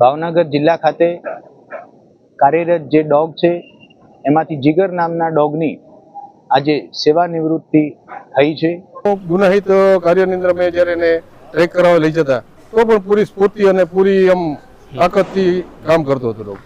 ભાવનગર જિલ્લા ખાતે કાર્યરત જે ડોગ છે, એમાંથી જીગર નામના ડોગની આજે સેવા નિવૃત્તિ થઈ છે. ગુનાહિત કાર્યની અંદર અમે જ્યારે એને ટ્રેક કરાવવા લઈ જતા, તો પણ પૂરી સ્ફૂર્તિ અને પૂરી આમ તાકતથી કામ કરતો હતો ડોગ.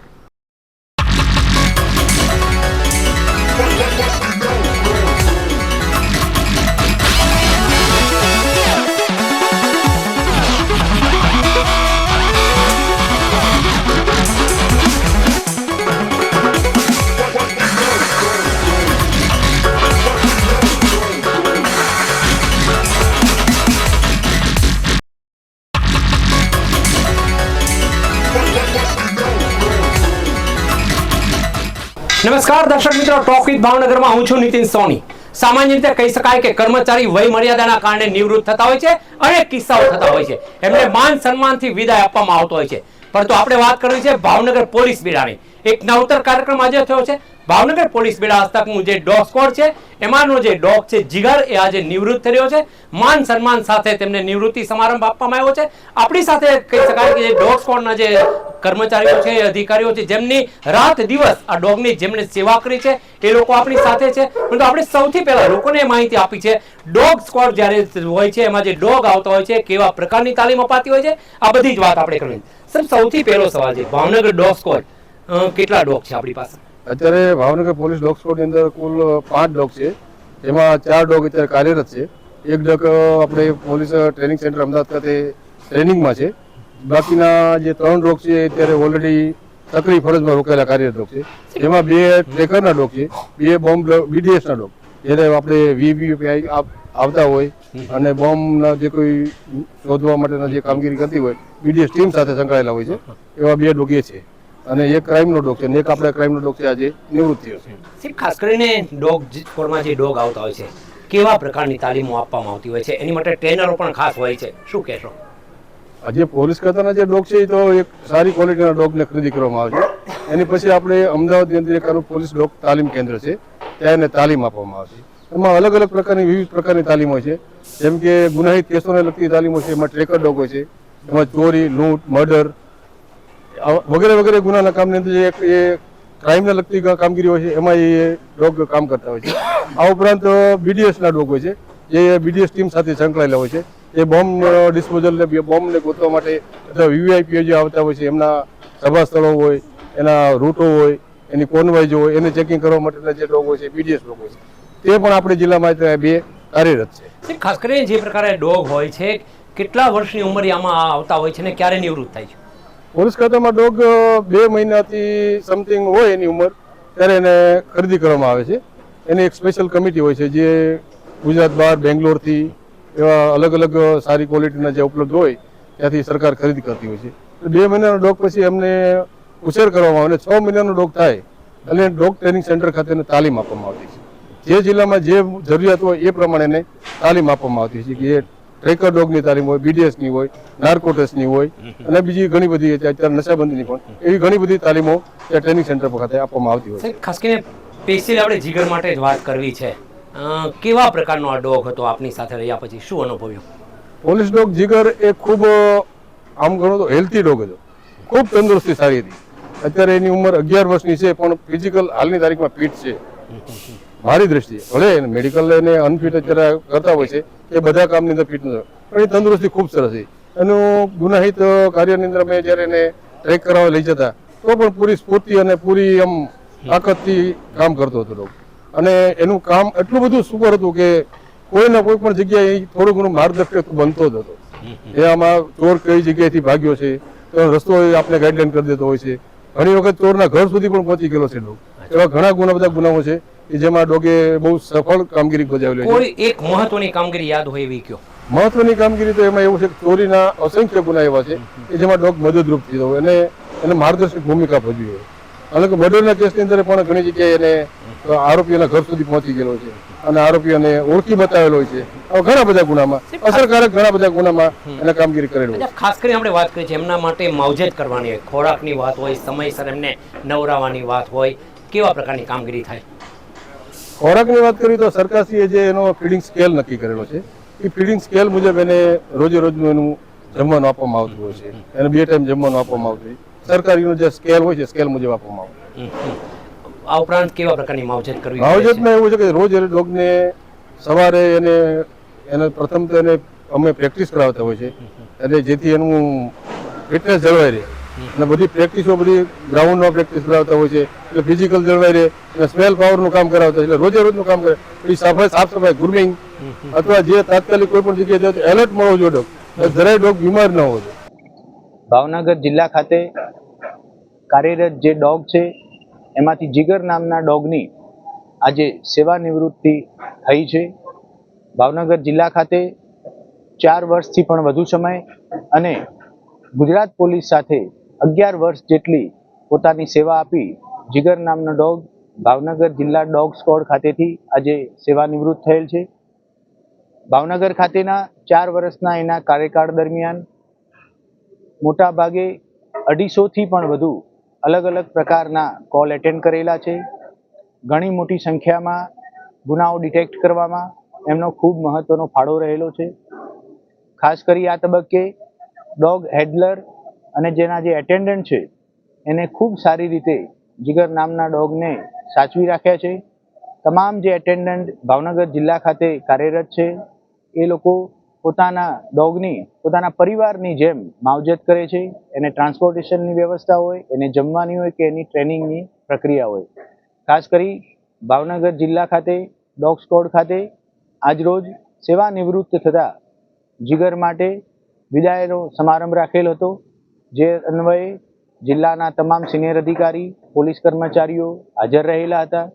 નમસ્કાર, દર્શક મિત્રો ટોકિત ભાવનગરમાં હું છું નીતિન સોની. સામાન્ય રીતે કહી શકાય કે કર્મચારી વય મર્યાદાના કારણે નિવૃત્ત થતા હોય છે અનેક કિસ્સાઓ થતા હોય છે. એમને માન સન્માનથી વિદાય આપવામાં આવતો હોય છે. પરંતુ આપણે વાત કરવી છે ભાવનગર પોલીસ બેડાની એક નવતર કાર્યક્રમ આજે થયો છે. ભાવનગર પોલીસ બેડા હસ્તકનું જે ડોગ સ્કોડ છે, એમાંનો જે ડોગ છે, જીગર, એ આજે નિવૃત્ત થયો છે. માન સન્માન સાથે તેમને નિવૃત્તિ સમારંભ આપવામાં આવ્યો છે. આપણી સાથે કહી શકાય કે જે ડોગ સ્કોડના જે કર્મચારીઓ છે અધિકારીઓ છે, જેમની રાત દિવસ આ ડોગની જેમણે સેવા કરી છે, એ લોકો આપણી સાથે છે. પરંતુ આપણે સૌથી પહેલા લોકોને માહિતી આપી છે, ડોગ સ્કોડ જ્યારે હોય છે, એમાં જે ડોગ આવતા હોય છે, કેવા પ્રકારની તાલીમ અપાતી હોય છે, આ બધી જ વાત આપણે કરવી સર સૌથી પહેલો સવાલ છે, ભાવનગર ડોગ સ્કોડ કેટલા ડોગ છે આપણી પાસે? અત્યારે ભાવનગર પોલીસ ડોગ સ્કોડની અંદર કુલ પાંચ ડોગ છે. એમાં ચાર ડોગ અત્યારે કાર્યરત છે. એક ડોગ આપણે પોલીસ ટ્રેનિંગ સેન્ટર અમદાવાદ ખાતે ટ્રેનિંગમાં છે. બાકીના જે ત્રણ ડોગ છે અત્યારે ઓલરેડી સક્રિય ફરજમાં રોકાયેલા કાર્યરત ડોગ છે. એમાં બે ટ્રેકરના ડોગ છે, બે બોમ્બ બીડીએસના ડોગ. જ્યારે આપણે વીવીપીઆઈ આવતા હોય અને બોમ્બના જે કોઈ શોધવા માટેના જે કામગીરી કરતી હોય બીડીએસ ટીમ સાથે સંકળાયેલા હોય છે. એવા બે ડોગ એ છે. અને એક ક્રાઇમનો ડોગ છે અને એક આપણે ક્રાઇમનો ડોગ છે આજે નિવૃત્ત થયો છે સાહેબ, ખાસ કરીને ડોગ સ્કોડમાં જે ડોગ આવતા હોય છે કેવા પ્રકારની તાલીમો આપવામાં આવતી હોય છે? એની માટે ટ્રેનરો પણ ખાસ હોય છે. શું કહેશો? આજે પોલીસ ખાતાના જે ડોગ છે એ તો એક સારી ક્વોલિટીના ડોગને ખરીદી કરવામાં આવે છે. એની પછી આપણે અમદાવાદની અંદર એક પોલીસ ડોગ તાલીમ કેન્દ્ર છે ત્યાં એને તાલીમ આપવામાં આવે છે. એમાં અલગ અલગ પ્રકારની વિવિધ પ્રકારની તાલીમ હોય છે. જેમ કે ગુનાહિત કેસોને લગતી તાલીમ છે એમાં ટ્રેકર ડોગ હોય છે એમાં ચોરી લૂંટ મર્ડર વગેરે વગેરે ગુનાના કામની અંદર જે એ ક્રાઇમને લગતી કામગીરી હોય છે, એમાં એ ડોગ કામ કરતા હોય છે. આ ઉપરાંત બીડીએસના ડોગ હોય છે, જે બીડીએસ ટીમ સાથે સંકળાયેલા હોય છે. એ બોમ્બ ડિસ્પોઝલ ને બોમ્બને ગોતવા માટે અથવા વીવીઆઈપીઓ જે આવતા હોય છે, એમના સભા સ્થળો હોય, એના રૂટો હોય, એની કોનવાઈ હોય, એને ચેકિંગ કરવા માટેના જે ડોગ હોય છે બીડીએસ ડોગ હોય છે. તે પણ આપણે જિલ્લામાં બે કાર્યરત છે. ખાસ કરીને જે પ્રકારે ડોગ હોય છે, કેટલા વર્ષની ઉંમરે આમાં આવતા હોય છે ને ક્યારે નિવૃત્ત થાય છે? પોલીસ ખાતામાં ડોગ બે મહિનાથી સમથિંગ હોય એની ઉંમર, ત્યારે એને ખરીદી કરવામાં આવે છે. એની એક સ્પેશિયલ કમિટી હોય છે જે ગુજરાત બહાર, બેંગ્લોરથી એવા અલગ અલગ સારી ક્વોલિટીના જે ઉપલબ્ધ હોય, ત્યાંથી સરકાર ખરીદી કરતી હોય છે. બે મહિનાનો ડોગ પછી એમને ઉછેર કરવામાં આવે અને છ મહિનાનો ડોગ થાય અને ડોગ ટ્રેનિંગ સેન્ટર ખાતે તાલીમ આપવામાં આવતી છે. જે જિલ્લામાં જે જરૂરિયાત હોય એ પ્રમાણે એને તાલીમ આપવામાં આવતી છે કે ટ્રેકર ડોગની તાલીમ હોય બીડીએસની હોય નાર્કોટેસની હોય અને બીજી ઘણી બધી અત્યારે નશાબંધીની પણ. એવી ઘણી બધી તાલીમો ત્યાં ટ્રેનિંગ સેન્ટર ખાતે આપવામાં આવતી હોય ખાસ કરીને સ્પેશિયલી આપણે જીગર માટે જ વાત કરવી છે. કેવા પ્રકારનો આ ડોગ હતો આપની સાથે રહ્યા પછી? શું અનુભવ્યું? પોલીસ ડોગ જીગર એ ખૂબ આમ ગણો તો હેલ્થી ડોગ હતો. ખૂબ તંદુરસ્તી સારી હતી. અત્યારે એની ઉંમર અગિયાર વર્ષની છે પણ ફિઝિકલ હાલની તારીખમાં ફિટ છે. મારી દ્રષ્ટિએ. ભલે મેડિકલ એને અનફિટ અત્યારે કરતા હોય છે, એ બધા કામની અંદર ફિટ નથી. પણ એ તંદુરસ્તી ખૂબ સરસ છે. એનું ગુનાહિત કાર્યની અંદર અમે જ્યારે એને ટ્રેક કરાવવા લઈ જતા, તો પણ પૂરી સ્ફૂર્તિ અને પૂરી આમ તાકતથી કામ કરતો હતો અને એનું કામ એટલું બધું સુપર હતું કે કોઈને કોઈ પણ જગ્યાએ થોડું ઘણું માર્ગદર્શક બનતો જ હતો. એ આમાં ચોર કઈ જગ્યાએથી ભાગ્યો છે, તો રસ્તો આપણે ગાઈડલાઈન કરી દેતો હોય છે. ઘણી વખત ચોરના ઘર સુધી પણ પહોંચી ગયેલો છે લોકો. એવા ઘણા ગુના, બધા ગુનાઓ છે. કે જેમાં ડોગે બહુ સફળ કામગીરી બજાવેલી કોઈ એક મહત્વની કામગીરી યાદ હોય એવી કયો? મહત્વની કામગીરી તો એમાં એવું છે કે ચોરીના અસંખ્ય ગુના એવા છે કે જેમાં ડોગ મદદરૂપ થયો હોય અને એને માર્ગદર્શક ભૂમિકા ભજવી હોય. અને મર્ડરના કેસની અંદર પણ ઘણી જગ્યાએ એને આરોપીઓના ઘર સુધી પહોંચી ગયેલો છે અને આરોપીઓને ઓળખી બતાવેલો હોય છે. ઘણા બધા ગુનામાં અસરકારક ઘણા બધા ગુનામાં એને કામગીરી કરેલું છે. ખાસ કરીને આપણે વાત કરીએ છીએ એમના માટે માવજત કરવાની હોય ખોરાકની વાત હોય સમયસર એમને નવરાવાની વાત હોય કેવા પ્રકારની કામગીરી થાય? ખોરાકની વાત કરીએ તો સરકારશ્રીએ જે એનો ફીડિંગ સ્કેલ નક્કી કરેલો છે એ ફીડિંગ સ્કેલ મુજબ એને રોજે રોજનું એનું જમવાનું આપવામાં આવતું હોય છે એને બે ટાઈમ જમવાનું આપવામાં આવતું હોય સરકારીનો જે સ્કેલ હોય છે સ્કેલ મુજબ આપવામાં આવતું. આ ઉપરાંત કેવા પ્રકારની માવજત કરવી માવજતમાં એવું છે કે રોજ ડોગને સવારે એને એને પ્રથમ તો એને અમે પ્રેક્ટિસ કરાવતા હોય છે અને જેથી એનું ફિટનેસ જળવાઈ રહે. અને બધી પ્રેક્ટિસો બધી ગ્રાઉન્ડમાં પ્રેક્ટિસ કરાવતા હોય છે. એટલે ફિઝિકલ જળવાઈ રહે અને સ્મેલ પાવરનું કામ કરાવતા એટલે રોજે રોજનું કામ કરે. પછી સફાઈ સાફ સફાઈ ગ્રુમિંગ અથવા જે તાત્કાલિક કોઈ પણ જગ્યાએ જાય એલર્ટ મળવો જોઈએ ડોગ જરાય ડોગ બીમાર ન હોય. ભાવનગર જિલ્લા ખાતે કાર્યરત જે ડોગ છે, એમાંથી જીગર નામના ડોગની આજે સેવા નિવૃત્તિ થઈ છે. ભાવનગર જિલ્લા ખાતે ચાર વર્ષથી પણ વધુ સમય અને ગુજરાત પોલીસ સાથે અગિયાર વર્ષ જેટલી પોતાની સેવા આપી જીગર નામનો ડોગ ભાવનગર જિલ્લા ડોગ સ્કોડ ખાતેથી આજે સેવા નિવૃત્ત થયેલ છે. ભાવનગર ખાતેના ચાર વર્ષના એના કાર્યકાળ દરમિયાન મોટા ભાગે અઢીસોથી પણ વધુ અલગ અલગ પ્રકારના કોલ એટેન્ડ કરેલા છે. ઘણી મોટી સંખ્યામાં ગુનાઓ ડિટેક્ટ કરવામાં એમનો ખૂબ મહત્વનો ફાળો રહેલો છે. ખાસ કરી આ તબક્કે ડોગ હેડલર અને જેના જે એટેન્ડન્ટ છે, એને ખૂબ સારી રીતે જીગર નામના ડોગને સાચવી રાખ્યા છે. તમામ જે એટેન્ડન્ટ ભાવનગર જિલ્લા ખાતે કાર્યરત છે, એ લોકો પોતાના ડોગની, પોતાના પરિવારની જેમ માવજત કરે છે. એને ટ્રાન્સપોર્ટેશનની વ્યવસ્થા હોય, એને જમવાની હોય કે એની ટ્રેનિંગની પ્રક્રિયા હોય. ખાસ કરી ભાવનગર જિલ્લા ખાતે, ડોગ સ્કોડ ખાતે આજરોજ સેવા નિવૃત્ત થતા જીગર માટે વિદાયનો સમારંભ રાખેલ હતો. જે અન્વયે જિલ્લાના તમામ સિનિયર અધિકારી, પોલીસ કર્મચારીઓ હાજર રહેલા હતા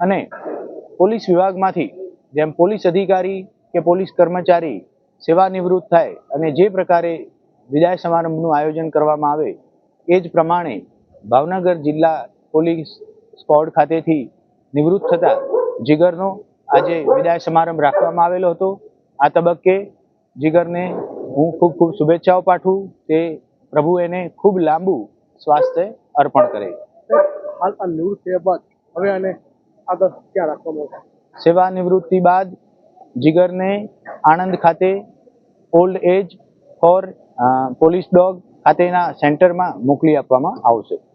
અને પોલીસ વિભાગમાંથી જેમ પોલીસ અધિકારી કે પોલીસ કર્મચારી સેવા નિવૃત્ત થાય અને જે પ્રકારે વિદાય સમારંભનું આયોજન કરવામાં આવે એ જ પ્રમાણે ભાવનગર જિલ્લા પોલીસ સ્કોડ ખાતેથી નિવૃત્ત થતા જીગરનો આજે વિદાય સમારંભ રાખવામાં આવેલો હતો. આ તબક્કે જીગરને હું ખૂબ ખૂબ શુભેચ્છાઓ પાઠવું. તે પ્રભુ એને ખૂબ લાંબુ સ્વાસ્થ્ય અર્પણ કરે. હાલ આ નિવૃત્ત થયા બાદ હવે આને આગળ ક્યાં રાખવામાં આવશે? સેવા નિવૃત્તિ બાદ જીગરને આણંદ ખાતે old age for police dog ખાતેના સેન્ટરમાં મોકલી આપવામાં આવશે.